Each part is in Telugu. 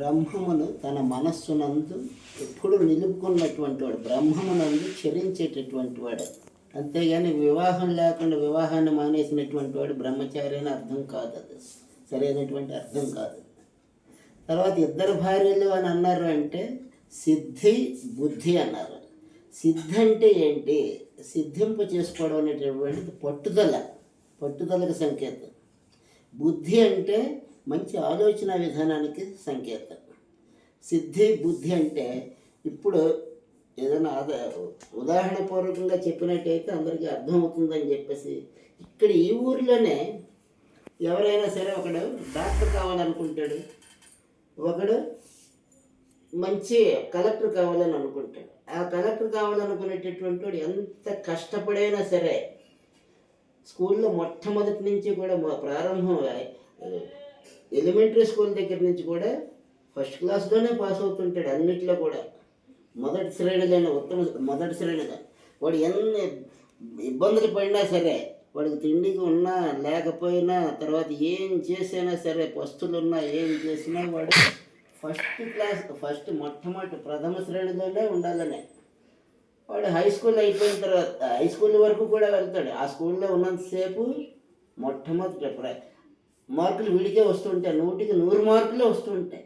బ్రహ్మమును తన మనస్సునందు ఎప్పుడు నిలుపుకున్నటువంటి వాడు బ్రహ్మమునందు చరించేటటువంటి వాడు. అంతేగాని వివాహం లేకుండా వివాహాన్ని మానేసినటువంటి వాడు బ్రహ్మచారి అని అర్థం కాదు అది. సరైనటువంటి అర్థం కాదు. తర్వాత ఇద్దరు భార్యలు అని అన్నారు అంటే సిద్ధి బుద్ధి అన్నారు. సిద్ధి అంటే ఏంటి? సిద్ధింపు చేసుకోవడం అనేటటువంటిది పట్టుదల పట్టుదలకు సంకేతం. బుద్ధి అంటే మంచి ఆలోచన విధానానికి సంకేతం. సిద్ధి బుద్ధి అంటే ఇప్పుడు ఏదైనా అద ఉదాహరణపూర్వకంగా చెప్పినట్టయితే అందరికీ అర్థమవుతుందని చెప్పేసి ఇక్కడ ఈ ఊరిలోనే ఎవరైనా సరే ఒకడు డాక్టర్ కావాలనుకుంటాడు ఒకడు మంచి కలెక్టర్ కావాలని అనుకుంటాడు. ఆ కలెక్టర్ కావాలనుకునేటటువంటి వాడు ఎంత కష్టపడైనా సరే స్కూల్లో మొట్టమొదటి నుంచి కూడా ప్రారంభం ఎలిమెంటరీ స్కూల్ దగ్గర నుంచి కూడా ఫస్ట్ క్లాస్లోనే పాస్ అవుతుంటాడు అన్నిట్లో కూడా. మొదటి శ్రేణిలోనే ఉత్తమ మొదటి శ్రేణిగా వాడు ఎన్ని ఇబ్బందులు పడినా సరే వాడికి తిండికి ఉన్నా లేకపోయినా తర్వాత ఏం చేసినా సరే పస్తులు ఉన్నా ఏం చేసినా వాడు ఫస్ట్ క్లాస్ ఫస్ట్ మొట్టమొదటి ప్రథమ శ్రేణిలోనే ఉండాలని. వాడు హై స్కూల్ అయిపోయిన తర్వాత హై స్కూల్ వరకు కూడా వెళ్తాడు. ఆ స్కూల్లో ఉన్నంతసేపు మొట్టమొదటి ప్ర- మార్కులు వీడికే వస్తుంటాయి. నూటికి నూరు మార్కులే వస్తుంటాయి.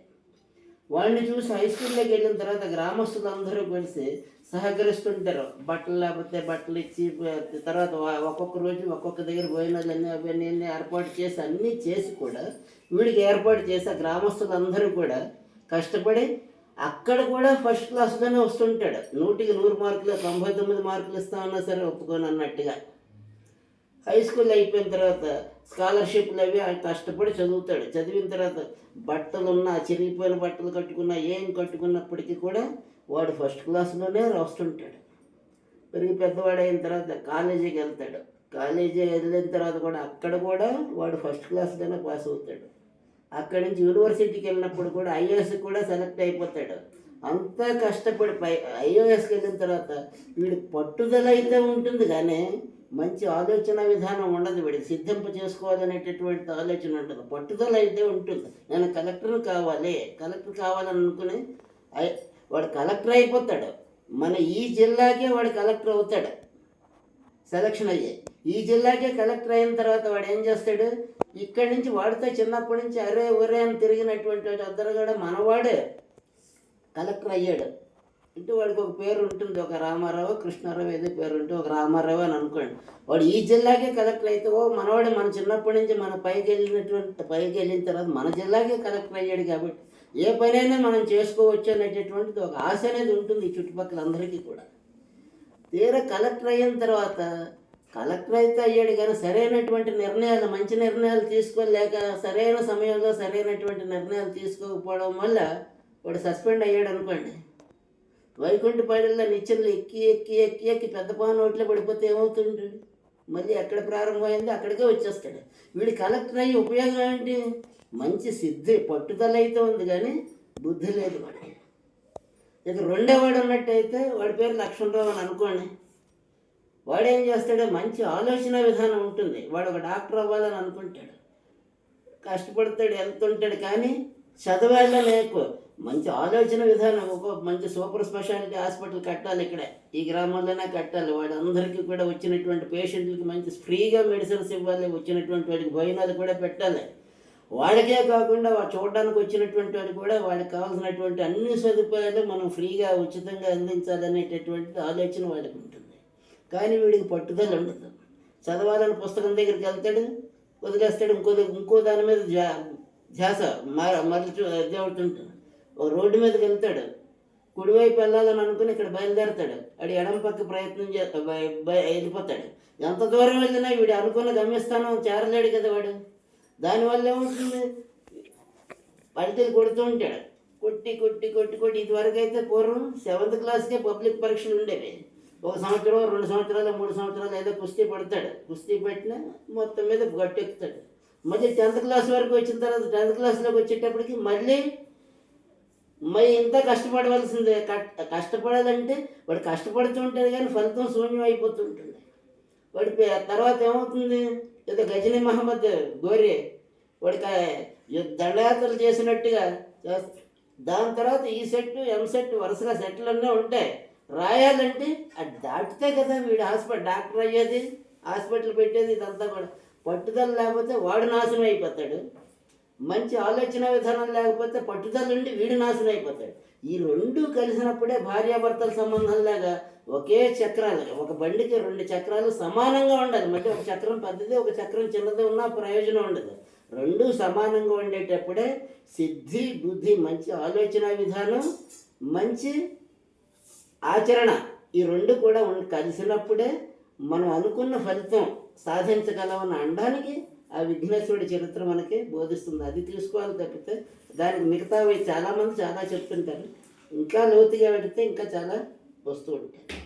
వాడిని చూసి హై స్కూల్లోకి వెళ్ళిన తర్వాత గ్రామస్తులు అందరూ కలిసి సహకరిస్తుంటారు. బట్టలు లేకపోతే బట్టలు ఇచ్చి తర్వాత ఒక్కొక్క రోజు ఒక్కొక్క దగ్గర భోజనాలన్నీ అవన్నీ అన్నీ ఏర్పాటు చేసి అన్నీ చేసి కూడా వీడికి ఏర్పాటు చేసి ఆ గ్రామస్తులందరూ కూడా కష్టపడి అక్కడ కూడా ఫస్ట్ క్లాస్లోనే వస్తుంటాడు. నూటికి నూరు మార్కులు తొంభై తొమ్మిది మార్కులు ఇస్తామన్నా సరే ఒప్పుకొని అన్నట్టుగా హై స్కూల్ అయిపోయిన తర్వాత స్కాలర్షిప్లు అవి కష్టపడి చదువుతాడు. చదివిన తర్వాత బట్టలు ఉన్నా చిరిగిపోయిన బట్టలు కట్టుకున్నా ఏం కట్టుకున్నప్పటికీ కూడా వాడు ఫస్ట్ క్లాస్లోనే వస్తుంటాడు పెరిగి పెద్దవాడు అయిన తర్వాత కాలేజీకి వెళ్తాడు. కాలేజీ వెళ్ళిన తర్వాత కూడా అక్కడ కూడా వాడు ఫస్ట్ క్లాస్లోనే పాస్ అవుతాడు. అక్కడి నుంచి యూనివర్సిటీకి వెళ్ళినప్పుడు కూడా ఐఏఎస్ కూడా సెలెక్ట్ అయిపోతాడు. అంతా కష్టపడి పై ఐఓఎస్కి వెళ్ళిన తర్వాత వీడు పట్టుదల అయితే ఉంటుంది కానీ మంచి ఆలోచన విధానం ఉండదు వీడు. సిద్ధింప చేసుకోవాలనేటటువంటి ఆలోచన ఉంటుంది పట్టుదల అయితే ఉంటుంది. నేను కలెక్టర్ కావాలి. కలెక్టర్ కావాలని అనుకుని వాడు కలెక్టర్ అయిపోతాడు. మన ఈ జిల్లాకే వాడు కలెక్టర్ అవుతాడు. సెలక్షన్ అయ్యాయి ఈ జిల్లాకే కలెక్టర్ అయిన తర్వాత వాడు ఏం చేస్తాడు? ఇక్కడి నుంచి వాడితో చిన్నప్పటి నుంచి అరే ఒరే అని తిరిగినటువంటి వాడు అందరూ కూడా మనవాడే. కలెక్టర్ అయ్యాడు. అంటే వాడికి ఒక పేరు ఉంటుంది ఒక రామారావు కృష్ణారావు ఏదో పేరు ఉంటే ఒక రామారావు అని అనుకోండి. వాడు ఈ జిల్లాకే కలెక్టర్ అయితే ఓ మనవాడు మన చిన్నప్పటి నుంచి మన పైకి వెళ్ళినటువంటి పైకి వెళ్ళిన తర్వాత మన జిల్లాకే కలెక్టర్ అయ్యాడు కాబట్టి ఏ పనైనా మనం చేసుకోవచ్చు అనేటటువంటిది ఒక ఆశ అనేది ఉంటుంది చుట్టుపక్కల అందరికీ కూడా. తీరా కలెక్టర్ అయిన తర్వాత కలెక్టర్ అయితే అయ్యాడు కానీ సరైనటువంటి నిర్ణయాలు మంచి నిర్ణయాలు తీసుకోలేక సరైన సమయంలో సరైనటువంటి నిర్ణయాలు తీసుకోకపోవడం వల్ల వాడు సస్పెండ్ అయ్యాడు అనుకోండి. వైకుంఠపాడిలో నిచ్చెనలు ఎక్కి ఎక్కి ఎక్కి ఎక్కి పెద్ద పాను నోట్లో పడిపోతే ఏమవుతుంటాడు మళ్ళీ ఎక్కడ ప్రారంభమైంది అక్కడికే వచ్చేస్తాడు. వీడు కలెక్టర్ అయ్యి ఉపయోగం ఏంటి? మంచి సిద్ధి పట్టుదల అయితే ఉంది కానీ బుద్ధి లేదు వాడికి. ఇక రెండేవాడు ఉన్నట్టయితే వాడి పేరు లక్ష్మణరావు అని అనుకోండి. వాడేం చేస్తాడో? చేస్తాడు మంచి ఆలోచన విధానం ఉంటుంది. వాడు ఒక డాక్టర్ అవ్వాలని అనుకుంటాడు. కష్టపడతాడు వెళ్తుంటాడు కానీ చదవాలని ఎక్కువ మంచి ఆలోచన విధానం ఒక మంచి సూపర్ స్పెషాలిటీ హాస్పిటల్ కట్టాలి ఇక్కడే. ఈ గ్రామంలోనే కట్టాలి. వాళ్ళందరికీ కూడా వచ్చినటువంటి పేషెంట్లకి మంచి ఫ్రీగా మెడిసిన్స్ ఇవ్వాలి. వచ్చినటువంటి వాడికి భోజనాలు కూడా పెట్టాలి. వాళ్ళకే కాకుండా చూడడానికి వచ్చినటువంటి వాడు కూడా వాళ్ళకి కావాల్సినటువంటి అన్ని సదుపాయాలు మనం ఫ్రీగా ఉచితంగా అందించాలనేటటువంటి ఆలోచన వాళ్ళకి ఉంటుంది. కానీ వీడికి పట్టుదల ఉండదు. చదవాలని పుస్తకం దగ్గరికి వెళ్తాడు వదిలేస్తాడు. ఇంకో ఇంకో దాని మీద ధ్యాస మర మరల్చు దేవుడుతుంటాడు ఒక రోడ్డు మీదకి వెళ్తాడు. కుడివైపు వెళ్ళాలని అనుకుని ఇక్కడ బయలుదేరతాడు. వాడు ఎడం పక్క ప్రయత్నం చే వెళ్ళిపోతాడు ఎంత దూరం వెళ్ళినా వీడు అనుకున్న గమ్యస్థానం చేరలేడు కదా వాడు. దానివల్ల ఏమవుతుంది? పడితే కొడుతూ ఉంటాడు. కొట్టి కొట్టి కొట్టి కొట్టి ఇదివరకు అయితే పూర్వం సెవెంత్ క్లాస్కే పబ్లిక్ పరీక్షలు ఉండేవి. ఒక సంవత్సరం రెండు సంవత్సరాలు మూడు సంవత్సరాలు ఏదో కుస్తీ పడతాడు. కుస్తీ పెట్టినా మొత్తం మీద గట్టెక్కుతాడు. మళ్ళీ టెన్త్ క్లాస్ వరకు వచ్చిన తర్వాత టెన్త్ క్లాస్లోకి వచ్చేటప్పటికి మళ్ళీ మరి ఇంత కష్టపడవలసిందే. కట్- కష్టపడాలంటే వాడు కష్టపడుతూ ఉంటాడు కానీ ఫలితం శూన్యం అయిపోతుంటుంది. వాడి పే- తర్వాత ఏమవుతుంది? ఏదో గజనీ మహమ్మద్ గోరి వాడికి ఆ దండయాత్రలు చేసినట్టుగా దాని తర్వాత ఈ సెట్ ఎం సెట్ వరుసగా సెట్లన్నీ ఉంటాయి. రాయాలంటే అది దాటితే కదా వీడు హాస్పిటల్ డాక్టర్ అయ్యేది హాస్పిటల్ పెట్టేది ఇదంతా కూడా. పట్టుదల లేకపోతే వాడు నాశనం అయిపోతాడు. మంచి ఆలోచన విధానం లేకపోతే పట్టుదల నుండి వీడు నాశనం అయిపోతాడు. ఈ రెండు కలిసినప్పుడే భార్యాభర్తల సంబంధం లాగా ఒకే చక్రాలు ఒక బండికి రెండు చక్రాలు సమానంగా ఉండాలి మధ్య ఒక చక్రం పెద్దది ఒక చక్రం చిన్నది ఉన్నా ప్రయోజనం ఉండదు. రెండు సమానంగా ఉండేటప్పుడే సిద్ధి బుద్ధి మంచి ఆలోచన విధానం మంచి ఆచరణ ఈ రెండు కూడా కలిసినప్పుడే మనం అనుకున్న ఫలితం సాధించగలమన్న అనడానికి ఆ విఘ్నేశ్వరుడి చరిత్ర మనకి బోధిస్తుంది. అది తీసుకోవాలి తప్పితే దానికి మిగతావి చాలామంది చాలా చెప్తుంటారు. ఇంకా లోతుగా పెడితే ఇంకా చాలా వస్తూ ఉంటాయి.